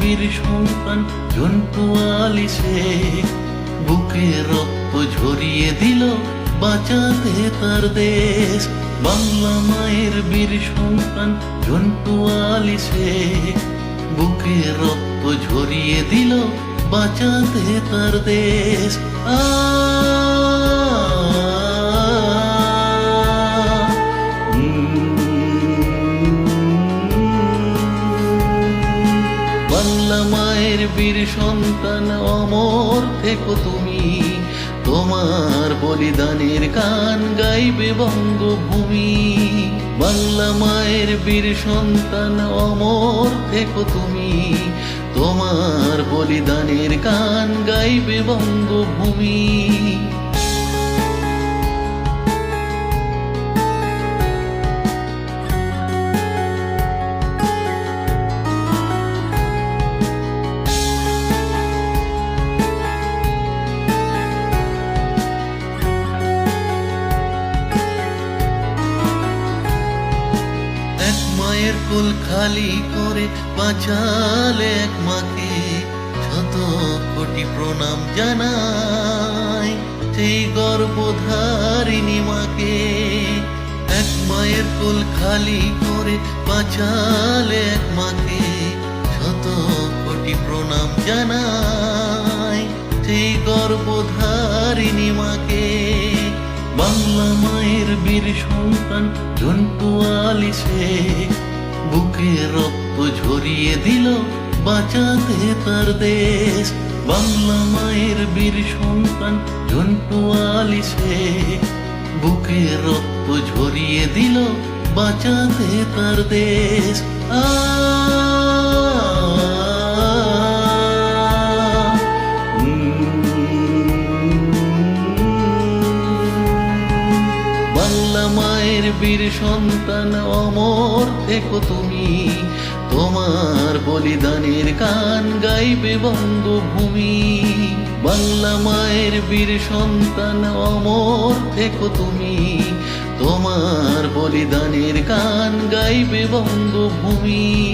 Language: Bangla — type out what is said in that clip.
বীর সন্তান জন্টু আলী শেখ বুকে রক্ত ঝরিয়ে দিল, বাঁচাতে তার দেশ। বাংলা মায়ের বীর সন্তান জন্টু আলী শেখ বুকে রক্ত ঝরিয়ে দিল, বাঁচাতে তার দেশ। আ মায়ের বীর সন্তান অমর থেকো তুমি। তোমার বলিদানের গান গাইবে বঙ্গভূমি। বাংলা মায়ের বীর সন্তান অমর থেকো তুমি। তোমার বলিদানের গান গাইবে বঙ্গভূমি। মায়ের কোল খালি করে বাঁচালে এক মাকে। শত কোটি প্রণাম জানাই সেই গর্ভধারিণী মাকে। এক মায়ের কোল খালি করে বাঁচালে এক মাকে। শত কোটি প্রণাম জানাই সেই গর্বধারিণী মাকে। বাংলা মায়ের বীর সন্তান জন্টু আলী বুকে রক্ত ঝরিয়ে দিল বাঁচাতে তার দেশ বাংলা মায়ের বীর সন্তান ঝন্টু আলি শেখ বুকে রক্ত ঝরিয়ে দিল বাঁচাতে তার দেশ আ বীর সন্তান অমর থেকো তুমি। তোমার বলিদানের গান গাইবে বঙ্গভূমি। বাংলা মায়ের বীর সন্তান অমর থেকো তুমি। তোমার বলিদানের গান গাইবে বঙ্গভূমি।